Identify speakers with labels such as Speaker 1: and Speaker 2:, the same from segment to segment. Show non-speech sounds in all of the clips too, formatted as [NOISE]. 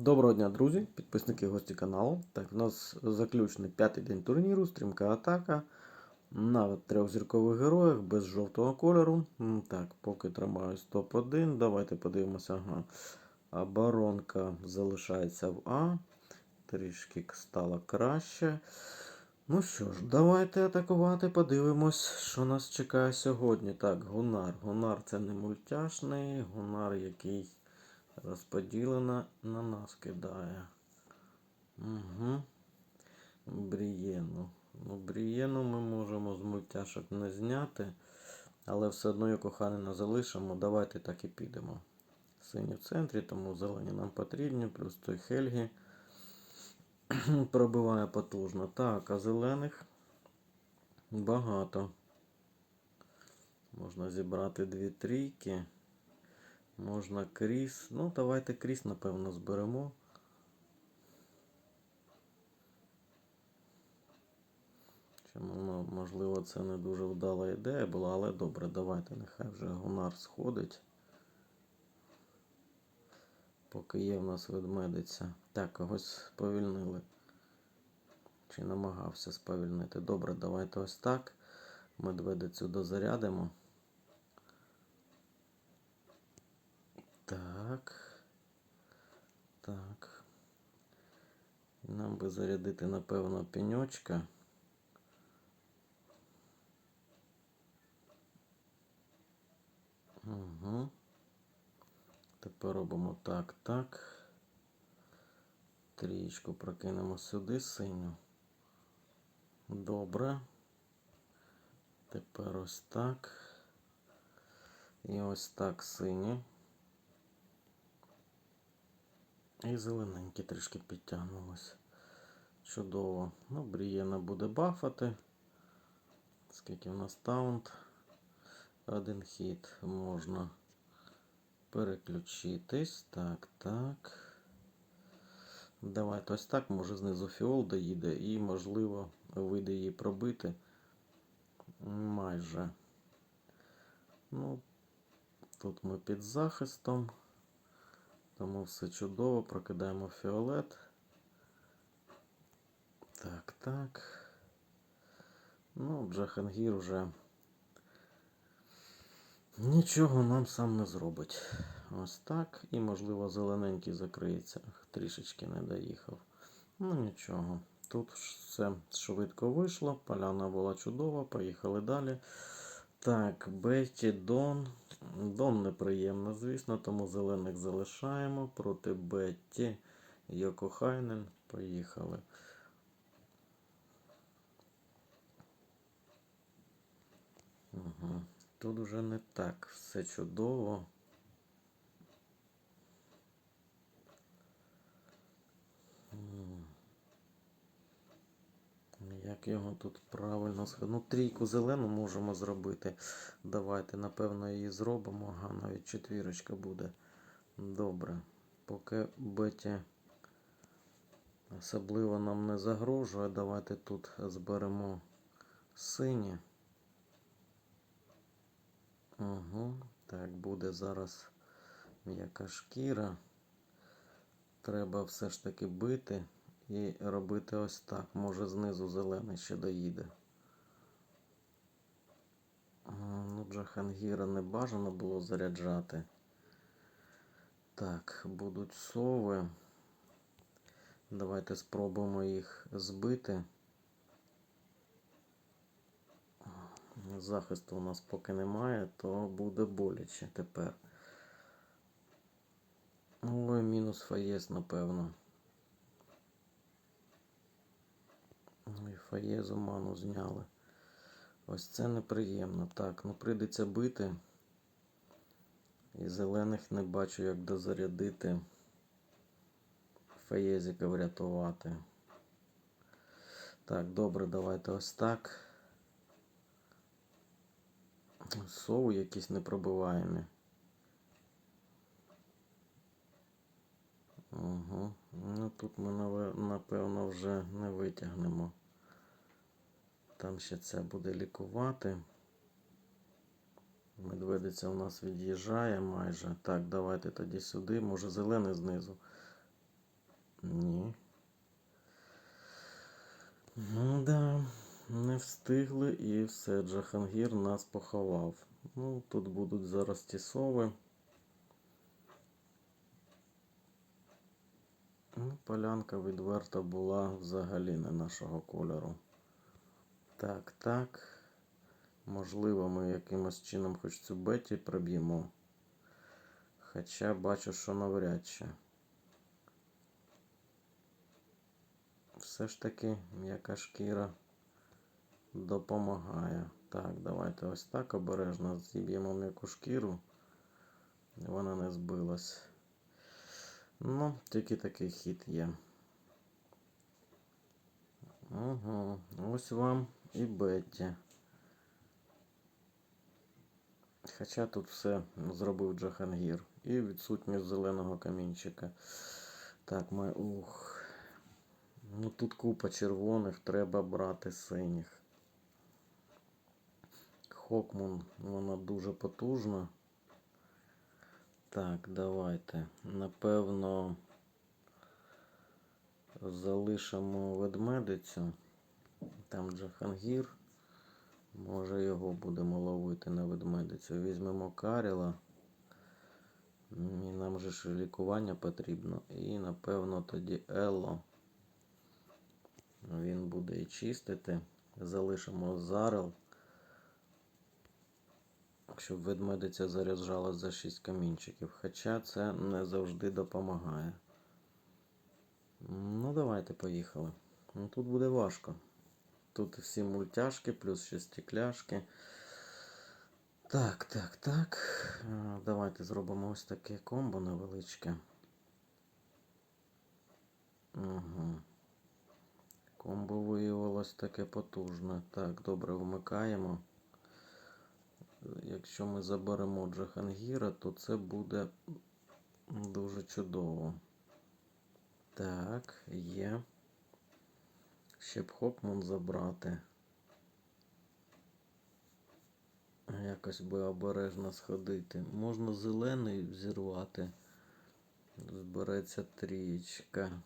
Speaker 1: Доброго дня, друзі, підписники гості каналу. Так, у нас заключний п'ятий день турніру, стрімка атака. На трьохзіркових героях без жовтого кольору. Так, поки тримаюсь топ-1. Давайте подивимося. Ага. Оборонка залишається в А. Трішки стало краще. Ну що ж, давайте атакувати, подивимось, що нас чекає сьогодні. Так, Гунар. Гунар це не мультяшний, Гунар, який розподілена на нас кидає. Угу. Брієну. Ну, Брієну ми можемо з мультяшок не зняти, але все одно його Ханина залишимо. Давайте так і підемо. Сині в центрі, тому зелені нам потрібні, плюс той Хельгі [CLEARS THROAT] пробиває потужно. Так, а зелених багато. Можна зібрати дві трійки. Можна кріс. Ну, давайте кріс, напевно, зберемо. Ну, можливо, це не дуже вдала ідея була, але добре, давайте, нехай вже гонар сходить. Поки є в нас ведмедиця. Так, когось сповільнили. Чи намагався сповільнити. Добре, давайте ось так. Медведицю дозарядимо. Так. Так. Нам би зарядити, напевно, пеньочка. Угу. Тепер робимо так, так. Трієчку прокинемо сюди синю. Добре. Тепер ось так. І ось так сині. І зелененькі трішки підтягнулось. Чудово. Ну, Брієна буде бафати. Скільки в нас таунт? Один хід можна переключитись. Так, так. Давайте ось так. Може знизу фіол доїде і, можливо, вийде її пробити. Майже. Ну, тут ми під захистом. Тому все чудово. Прокидаємо фіолет. Так, так. Ну, Джахангір вже нічого нам сам не зробить. Ось так. І, можливо, зелененький закриється. Трішечки не доїхав. Ну, нічого. Тут все швидко вийшло. Поляна була чудова. Поїхали далі. Так, Беті, Дон. Дон неприємно, звісно, тому зелених залишаємо. Проти Бетті. Йокохайнен. Поїхали. Угу. Тут вже не так. Все чудово. Як його тут правильно? Ну, трійку зелену можемо зробити. Давайте, напевно, її зробимо. Ага, навіть четвірочка буде. Добре. Поки Беті особливо нам не загрожує. Давайте тут зберемо сині. Угу. Так, буде зараз м'яка шкіра. Треба все ж таки бити. І робити ось так. Може знизу зелений ще доїде. Ну, Джахангіра не бажано було заряджати. Так, будуть сови. Давайте спробуємо їх збити. Захисту у нас поки немає, то буде боляче тепер. Ой, мінус фаєс, напевно. І фаєзу ману зняли. Ось це неприємно. Так, ну прийдеться бити. І зелених не бачу, як дозарядити. Фаєзіка врятувати. Так, добре, давайте ось так. Соу якісь непробиваємі. Угу. Ну тут ми напевно вже не витягнемо. Там ще це буде лікувати. Медведиця у нас від'їжджає майже. Так, давайте тоді сюди. Може зелений знизу. Ні. Ну да, не встигли і все, Джахангір нас поховав. Ну, тут будуть зараз ті сови. Ну, полянка відверта була взагалі не нашого кольору. Так, так. Можливо, ми якимось чином хоч цю Беті проб'ємо. Хоча бачу, що навряд чи. Все ж таки м'яка шкіра допомагає. Так, давайте ось так обережно зіб'ємо м'яку шкіру. Вона не збилась. Ну, тільки такий хід є. Угу. Ось вам і Бетті. Хоча тут все зробив Джахангір. І відсутність зеленого камінчика. Так, ми. Ух. Ну тут купа червоних, треба брати синіх. Хокмун, вона дуже потужна. Так, давайте. Напевно, залишимо ведмедицю. Там Джахангір. Може його будемо ловити на ведмедицю. Візьмемо Каріла. Нам же ж лікування потрібно. І напевно тоді Елло. Він буде і чистити. Залишимо зарел. Щоб ведмедиця заряджала за 6 камінчиків. Хоча це не завжди допомагає. Ну, давайте поїхали. Тут буде важко. Тут всі мультяшки, плюс ще стекляшки. Так, так, так. Давайте зробимо ось таке комбо невеличке. Угу. Комбо виявилось таке потужне. Так, добре вмикаємо. Якщо ми заберемо Джахангіра, то це буде дуже чудово. Так, є. Ще б Хокман забрати. Якось би обережно сходити. Можна зелений взірвати. Збереться трієчка.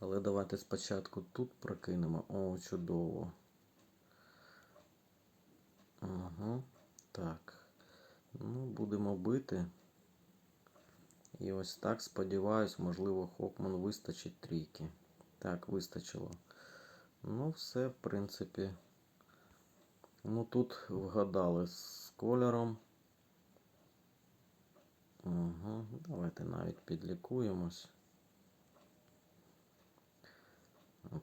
Speaker 1: Але давайте спочатку тут прокинемо. О, чудово. Ага, так. Ну, будемо бити. І ось так, сподіваюсь, можливо, Хокман вистачить трійки. Так, вистачило. Ну, все, в принципі. Ну, тут вгадали з кольором. Угу. Давайте навіть підлікуємось.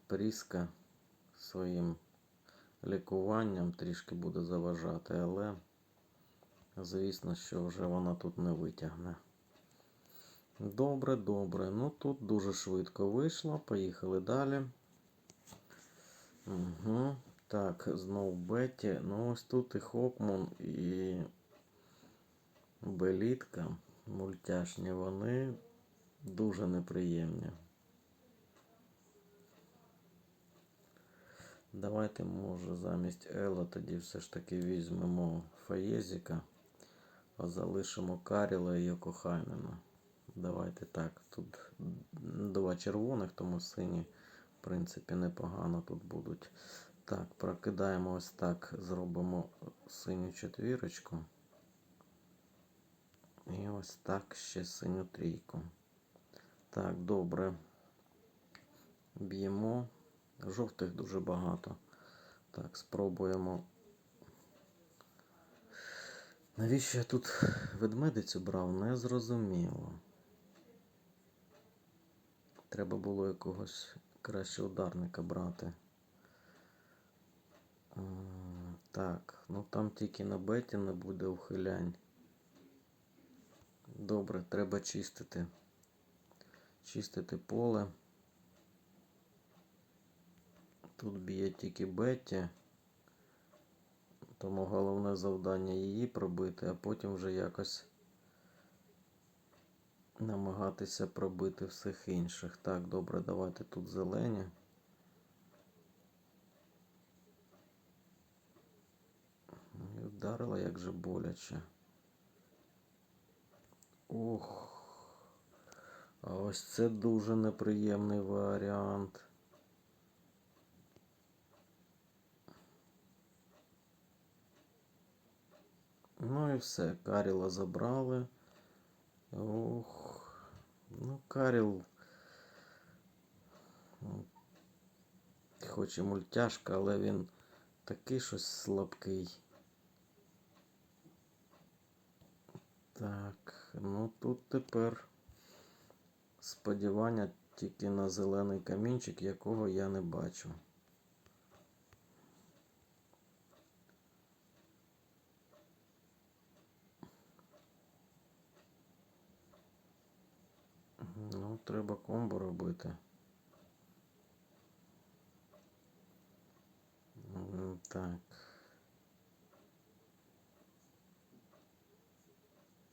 Speaker 1: Пріска своїм лікуванням трішки буде заважати, але, звісно, що вже вона тут не витягне. Добре, добре. Ну тут дуже швидко вийшло. Поїхали далі. Угу. Так, знов Бетті. Ну, ось тут і Хокмун, і Белітка мультяшні, вони дуже неприємні. Давайте, може, замість Ела тоді все ж таки візьмемо Фаєзіка, а залишимо Каріла і Йокохайнена. Давайте так. Тут два червоних, тому сині, принципі, непогано тут будуть. Так, прокидаємо ось так, зробимо синю четвірочку. І ось так ще синю трійку. Так, добре. Б'ємо. Жовтих дуже багато. Так, спробуємо. Навіщо я тут ведмедицю брав? Не зрозуміло. Треба було якогось краще ударника брати. Так, ну там тільки на беті не буде ухилянь. Добре, треба чистити. Чистити поле. Тут б'є тільки Бетті. Тому головне завдання її пробити, а потім вже якось намагатися пробити всіх інших. Так, добре, давайте тут зелені. І вдарила як же боляче. Ох, А ось це дуже неприємний варіант. Ну і все, Каріла забрали. Ох. Ну, Каріл. м, Хоч і мультяшка, але він такий щось слабкий. Так, ну тут тепер сподівання тільки на зелений камінчик, якого я не бачу. Ну, треба комбо робити. Так.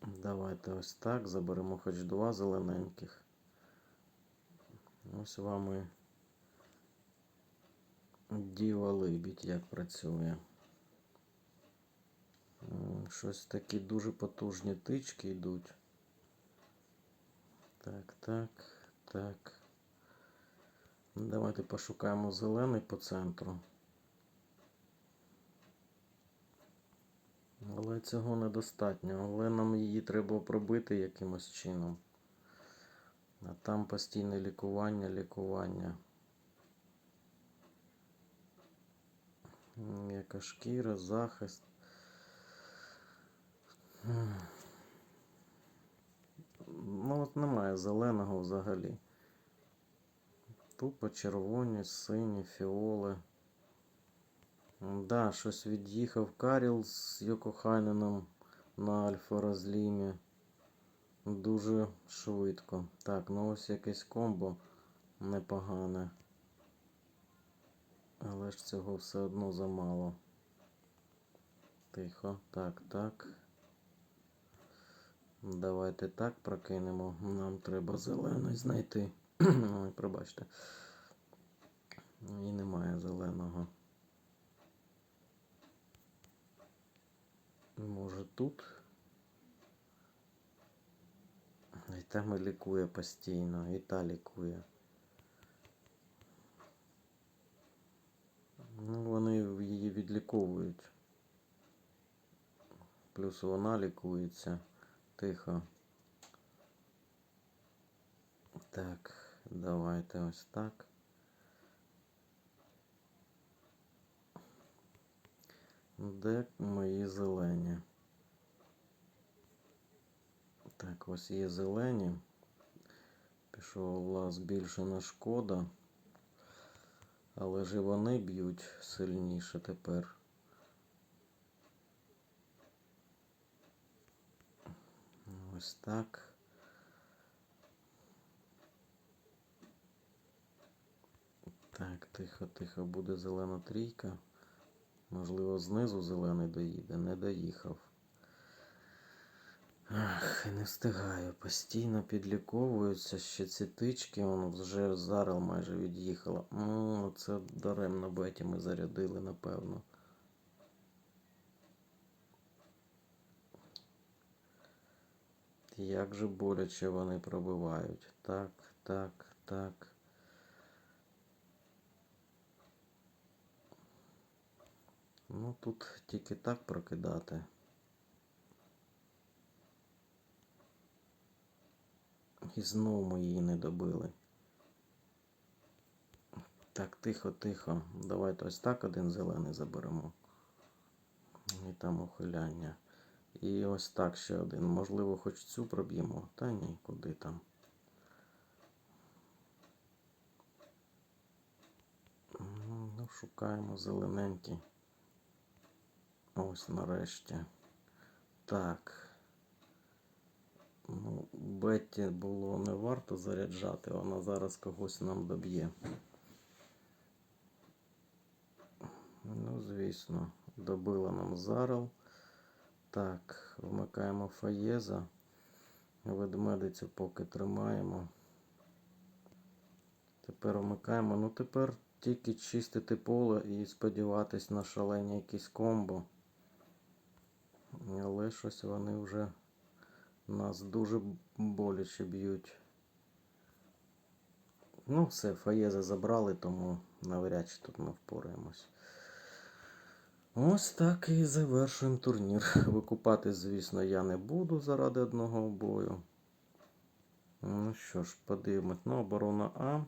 Speaker 1: Давайте ось так. Заберемо хоч два зелененьких. Ось вам і діва либідь як працює. Щось такі дуже потужні тички йдуть. Так, так, так. Ну, Давайте пошукаємо зелений по центру. Але цього недостатньо. Але нам її треба пробити якимось чином. А там постійне лікування, лікування. М'яка шкіра, захист. Ну, от немає зеленого взагалі. Тупо червоні, сині, фіоли. Да, щось від'їхав Каріл з Йокохайненом на альфа розлімі. Дуже швидко. Так, ну ось якесь комбо непогане. Але ж цього все одно замало. Тихо. Так, так. Давайте так прокинемо. Нам треба зелений знайти. [CLEARS THROAT] Ой, пробачте. І немає зеленого. Може тут? І там і лікує постійно, і та лікує. Ну, вони її відліковують. Плюс вона лікується. Тихо. Так, давайте ось так. Де мої зелені? Так, ось є зелені. Пішов у вас збільшена шкода. Але ж і вони б'ють сильніше тепер. Ось так. Так, тихо, тихо, буде зелена трійка. Можливо, знизу зелений доїде, не доїхав. Ах, не встигаю. Постійно підліковуються ще ці тички, воно вже зараз майже від'їхало. Це даремно беті ми зарядили, напевно. Як же боляче вони пробивають. Так, так, так. Ну тут тільки так прокидати. І знову ми її не добили. Так, тихо, тихо. Давайте ось так один зелений заберемо. І там ухиляння. І ось так ще один. Можливо, хоч цю проб'ємо. Та ні, куди там. Ну, шукаємо зелененький. Ось нарешті. Так. Ну, Бетті було не варто заряджати, вона зараз когось нам доб'є. Ну, звісно, добила нам зарел. Так, вмикаємо фаєза. Ведмедицю поки тримаємо. Тепер вмикаємо. Ну тепер тільки чистити поле і сподіватись на шалені якісь комбо. Але щось вони вже нас дуже боляче б'ють. Ну, все, фаєзи забрали, тому навряд чи тут ми впораємось. Ось так і завершуємо турнір. [LAUGHS] Викупати, звісно, я не буду заради одного бою. Ну що ж, подивимось. Ну, оборона А.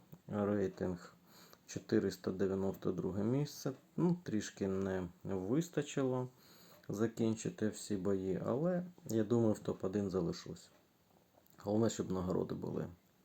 Speaker 1: Рейтинг 492 місце. Ну, трішки не вистачило закінчити всі бої, але я думаю, в топ-1 залишусь. Головне, щоб нагороди були